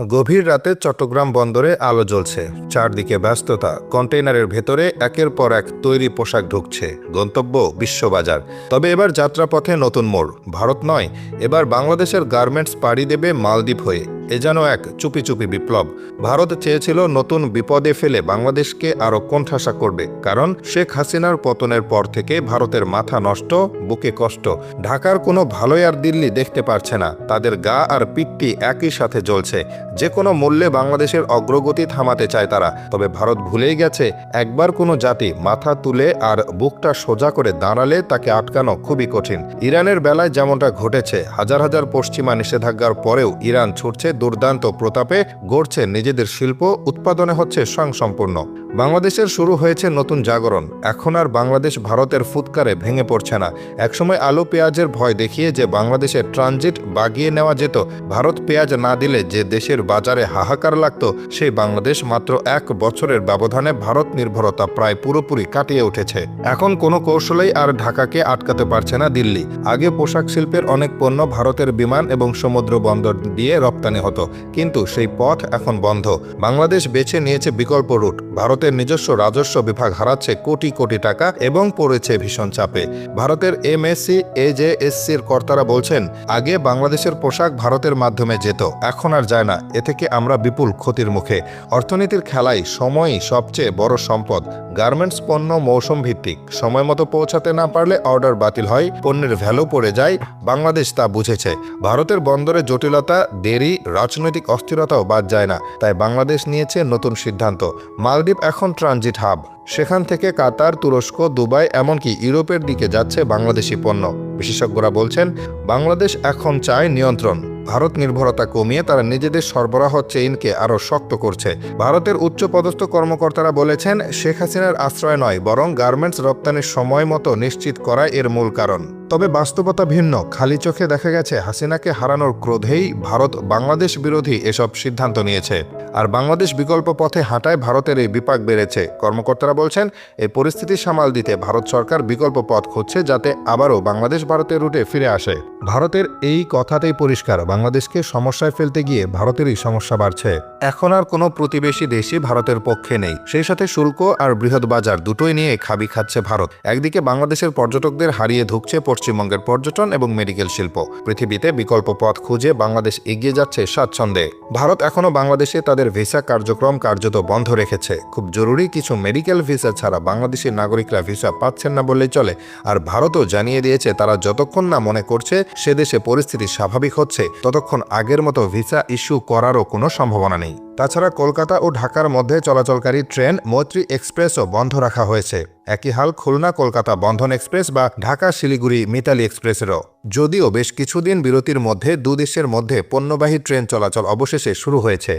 গভীর রাতে চট্টগ্রাম বন্দরে আলো জ্বলছে। চারদিকে ব্যস্ততা, কন্টেইনারের ভেতরে একের পর এক তৈরি পোশাক ঢুকছে। গন্তব্য বিশ্ববাজার। তবে এবার যাত্রাপথে নতুন মোড়। ভারত নয়, এবার বাংলাদেশের গার্মেন্টস পাড়ি দেবে মালদ্বীপ হয়ে। এ যেন এক চুপি চুপি বিপ্লব। ভারত চেয়েছিল নতুন বিপদে ফেলে বাংলাদেশকে আরও কোণঠাসা করবে, কারণ শেখ হাসিনার পতনের পর থেকে ভারতের মাথা নষ্ট, বুকে কষ্ট। ঢাকার কোনো ভালোই আর দিল্লি দেখতে পারছে না। তাদের গা আর পিঠটি একই সাথে জ্বলছে। যে কোনো মূল্যে বাংলাদেশের অগ্রগতি থামাতে চায় তারা। তবে ভারত ভুলেই গেছে, একবার কোনো জাতি মাথা তুলে আর বুকটা সোজা করে দাঁড়ালে তাকে আটকানো খুবই কঠিন। ইরানের বেলায় যেমনটা ঘটেছে, হাজার হাজার পশ্চিমা নিষেধাজ্ঞার পরেও ইরান ছুটছে দুর্দান্ত প্রতাপে গড়ছে নিজেদের শিল্প উৎপাদনে হচ্ছে স্বয়ংসম্পূর্ণ। বাংলাদেশের শুরু হয়েছে নতুন জাগরণ। এখন আর বাংলাদেশ ভারতের ফুৎকারে ভেঙে পড়ছে না। একসময় আলু পেঁয়াজের ভয় দেখিয়ে যে বাংলাদেশের ট্রানজিট বাগিয়ে নেওয়া যেত, ভারত পেঁয়াজ না দিলে যে দেশের বাজারে হাহাকার লাগতো, সেই বাংলাদেশ মাত্র এক বছরের ব্যবধানে ভারত নির্ভরতা প্রায় পুরোপুরি কাটিয়ে উঠেছে। এখন কোনো কৌশলেই আর ঢাকাকে আটকাতে পারছে না দিল্লি। আগে পোশাক শিল্পের অনেক পণ্য ভারতের বিমান এবং সমুদ্র বন্দর দিয়ে রপ্তানি হতো, কিন্তু সেই পথ এখন বন্ধ। বাংলাদেশ বেছে নিয়েছে বিকল্প রুট। ভারতের নিজস্ব রাজস্ব বিভাগ হারাচ্ছে কোটি কোটি টাকা এবং পড়েছে ভীষণ চাপে। ভারতের এম এমএসসি, এজেএসসির কর্তারা বলছেন, আগে বাংলাদেশের পোশাক ভারতের মাধ্যমে যেত, এখন আর যায় না, এ থেকে আমরা বিপুল ক্ষতির মুখে। অর্থনীতির খেলায় সময়ই সবচেয়ে বড় সম্পদ, গার্মেন্টস পণ্য মৌসুম ভিত্তিক। সময় মতো পৌঁছাতে না পারলে অর্ডার বাতিল হয়, পণ্যের ভ্যালু পড়ে যায়, বাংলাদেশ তা বুঝেছে। ভারতের বন্দরে জটিলতা, দেরি, রাজনৈতিক অস্থিরতাও বাদ যায় না, তাই বাংলাদেশ নিয়েছে নতুন সিদ্ধান্ত। মালদ্বীপ এখন ট্রানজিট হাব। সেখান থেকে কাতার, তুরস্ক, দুবাই, এমনকি ইউরোপের দিকে যাচ্ছে বাংলাদেশি পণ্য। বিশেষজ্ঞরা বলছেন, বাংলাদেশ এখন চায় নিয়ন্ত্রণ। ভারত নির্ভরতা কমিয়ে তারা নিজেদের সরবরাহ চেইনকে আরও শক্ত করছে। ভারতের উচ্চপদস্থ কর্মকর্তারা বলেছেন, শেখ হাসিনার আশ্রয় নয়, বরং গার্মেন্টস রপ্তানির সময় মতো নিশ্চিত করাই এর মূল কারণ। তবে বাস্তবতা ভিন্ন। খালি চোখে দেখা গেছে হাসিনাকে হারানোর ক্রোধেই ভারত বাংলাদেশ বিরোধী এসব সিদ্ধান্ত নিয়েছে। আর বাংলাদেশ বিকল্প পথে হাঁটায় ভারতের এই বিপাক বেড়েছে। কর্মকর্তারা বলছেন, এই পরিস্থিতি সামাল দিতে ভারত সরকার বিকল্প পথ খুঁজছে যাতে আবারও বাংলাদেশ ভারতের রুটে ফিরে আসে। ভারতের এই কথাতেই পরিষ্কার। বাংলাদেশকে সমস্যায় ফেলতে গিয়ে ভারতেরই সমস্যা বাড়ছে। এখন আর কোনো প্রতিবেশী দেশই ভারতের পক্ষে নেই। সেই সাথে শুল্ক আর বৃহৎ বাজার দুটোই নিয়ে খাবি খাচ্ছে ভারত। একদিকে বাংলাদেশের পর্যটকদের হারিয়ে ধুকছে পশ্চিমবঙ্গের পর্যটন এবং মেডিকেল শিল্প। পৃথিবীতে বিকল্প পথ খুঁজে বাংলাদেশ এগিয়ে যাচ্ছে স্বাচ্ছন্দ্যে। ভারত এখনও বাংলাদেশে তাদের ভিসা কার্যক্রম কার্যত বন্ধ রেখেছে। খুব জরুরি কিছু মেডিকেল ভিসা ছাড়া বাংলাদেশি নাগরিকরা ভিসা পাচ্ছেন না বললেই চলে। আর ভারতও জানিয়ে দিয়েছে তারা যতক্ষণ না মনে করছে সে দেশে পরিস্থিতি স্বাভাবিক হচ্ছে, ততক্ষণ আগের মতো ভিসা ইস্যু করারও কোনো সম্ভাবনা নেই। তাছাড়া কলকাতা ও ঢাকার মধ্যে চলাচলকারী ট্রেন, মৈত্রী এক্সপ্রেসও বন্ধ রাখা হয়েছে। একই হাল খুলনা কলকাতা বন্ধন এক্সপ্রেস বা ঢাকা শিলিগুড়ি মিতালি এক্সপ্রেসেরও। যদিও বেশ কিছুদিন বিরতির মধ্যে দুদেশের মধ্যে পণ্যবাহী ট্রেন চলাচল অবশেষে শুরু হয়েছে।